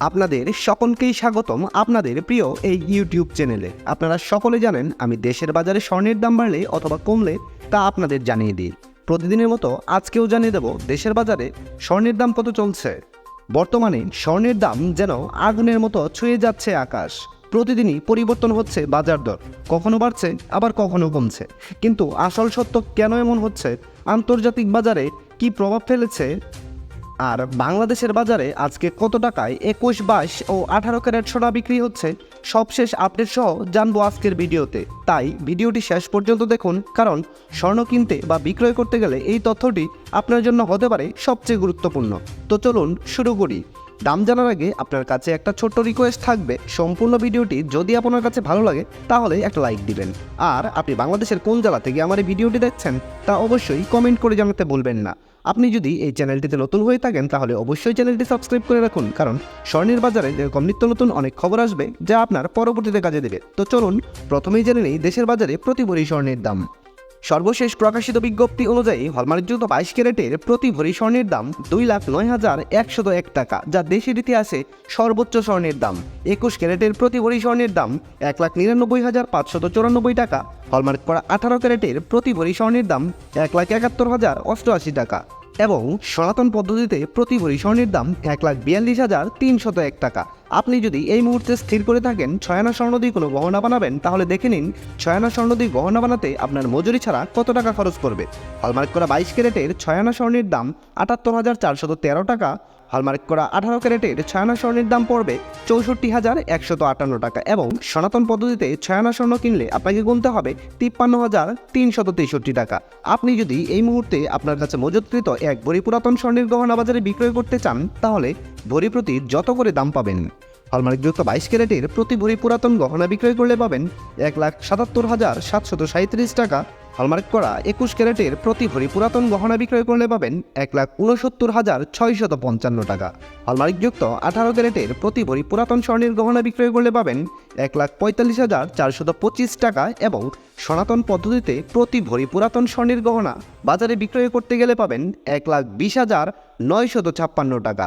আপনাদের সকলকেই স্বাগতম আপনাদের প্রিয় এই ইউটিউব চ্যানেলে আপনারা সকলে জানেন, আমি দেশের বাজারে স্বর্ণের দাম বাড়লে অথবা কমলে তা আপনাদের জানিয়ে দিই। প্রতিদিনের মতো আজকেও জানিয়ে দেব, দেশের বাজারে স্বর্ণের দাম কত চলছে। বর্তমানে স্বর্ণের দাম যেন আগুনের মতো ছুঁয়ে যাচ্ছে আকাশ। প্রতিদিনই পরিবর্তন হচ্ছে বাজার দর। কখনো বাড়ছে, আবার কখনো কমছে। কিন্তু আসল সত্য কেন এমন হচ্ছে? আন্তর্জাতিক বাজারে কি প্রভাব ফেলেছে? আর বাংলাদেশের বাজারে আজকে কত টাকায়? একুশ, বাইশ ও আঠারো ক্যারেট সোনা বিক্রি হচ্ছে। সবশেষ আপডেট সহ জানব আজকের ভিডিওতে। তাই ভিডিওটি শেষ পর্যন্ত দেখুন, কারণ স্বর্ণ কিনতে বা বিক্রয় করতে গেলে এই তথ্যটি আপনার জন্য হতে পারে সবচেয়ে গুরুত্বপূর্ণ। তো চলুন শুরু করি। দাম জানার আগে আপনার কাছে একটা ছোট্ট রিকোয়েস্ট থাকবে। সম্পূর্ণ ভিডিওটি যদি আপনার কাছে ভালো লাগে, তাহলে একটা লাইক দিবেন। আর আপনি বাংলাদেশের কোন জেলা থেকে আমার এই ভিডিওটি দেখছেন, তা অবশ্যই কমেন্ট করে জানাতে ভুলবেন না। আপনি যদি এই চ্যানেলটিতে নতুন হয়ে থাকেন, তাহলে অবশ্যই চ্যানেলটি সাবস্ক্রাইব করে রাখুন, কারণ স্বর্ণের বাজারে এরকম নিত্য নতুন অনেক খবর আসবে, যা আপনার পরবর্তীতে কাজে দেবে। তো চলুন, প্রথমেই জেনে নেই দেশের বাজারে প্রতি ভরি স্বর্ণের দাম। সর্বশেষ প্রকাশিত বিজ্ঞপ্তি অনুযায়ী হলমার্কযুক্ত বাইশ ক্যারেটের প্রতি ভরি স্বর্ণের দাম দুই লাখ নয় হাজার একশত এক টাকা, যা দেশের ইতিহাসে সর্বোচ্চ স্বর্ণের দাম। একুশ ক্যারেটের প্রতি ভরি স্বর্ণের দাম এক লাখ নিরানব্বই হাজার পাঁচশত চুরানব্বই টাকা, হলমার্ক করা আঠারো ক্যারেটের প্রতি ভরি স্বর্ণের দাম এক লাখ একাত্তর হাজার অষ্টআশি টাকা এবং সনাতন পদ্ধতিতে প্রতি ভরি স্বর্ণের দাম এক লাখ বিয়াল্লিশ হাজার তিনশত এক টাকা। আপনি যদি এই মুহূর্তে স্থির করে থাকেন ছয়ানা স্বর্ণ দিয়ে কোনো গহনা বানাবেন, তাহলে দেখে নিন ছয়ানা স্বর্ণ দিয়ে গহনা বানাতে আপনার মজুরি ছাড়া কত টাকা খরচ করবে? হলমার্ক করা বাইশ ক্যারেটের ছয়ানা স্বর্ণের দাম আটাত্তর হাজার চারশত তেরো টাকা হলমার্ক করা আঠারো ক্যারেটের ছয়ানা স্বর্ণের দাম পড়বে চৌষট্টি হাজার একশত আটান্ন টাকা এবং সনাতন পদ্ধতিতে ছয়ানা স্বর্ণ কিনলে আপনাকে গুনতে হবে তিপ্পান্ন হাজার তিনশত তেষট্টি টাকা। আপনি যদি এই মুহূর্তে আপনার কাছে মজুতকৃত এক ভরি পুরাতন স্বর্ণের গহনা বাজারে বিক্রয় করতে চান, তাহলে ভরি প্রতি যত করে দাম পাবেন? হলমার্কযুক্ত বাইশ ক্যারেটের প্রতি ভরি পুরাতন গহনা বিক্রয় করলে পাবেন এক লাখ সাতাত্তর হাজার সাতশত সাঁত্রিশ টাকা হলমার্ক করা একুশ ক্যারেটের প্রতি ভরি পুরাতন গহনা বিক্রয় করলে পাবেন এক লাখ উনসত্তর হাজার ছয়শত পঞ্চান্ন টাকা। হলমার্কযুক্ত আঠারো ক্যারেটের প্রতি ভরি পুরাতন স্বর্ণের গহনা বিক্রয় করলে পাবেন এক লাখ পঁয়তাল্লিশ হাজার চারশত পঁচিশ টাকা এবং সনাতন পদ্ধতিতে প্রতি ভরি পুরাতন স্বর্ণের গহনা বাজারে বিক্রয় করতে গেলে পাবেন এক লাখ বিশ হাজার নয়শত ছাপ্পান্ন টাকা।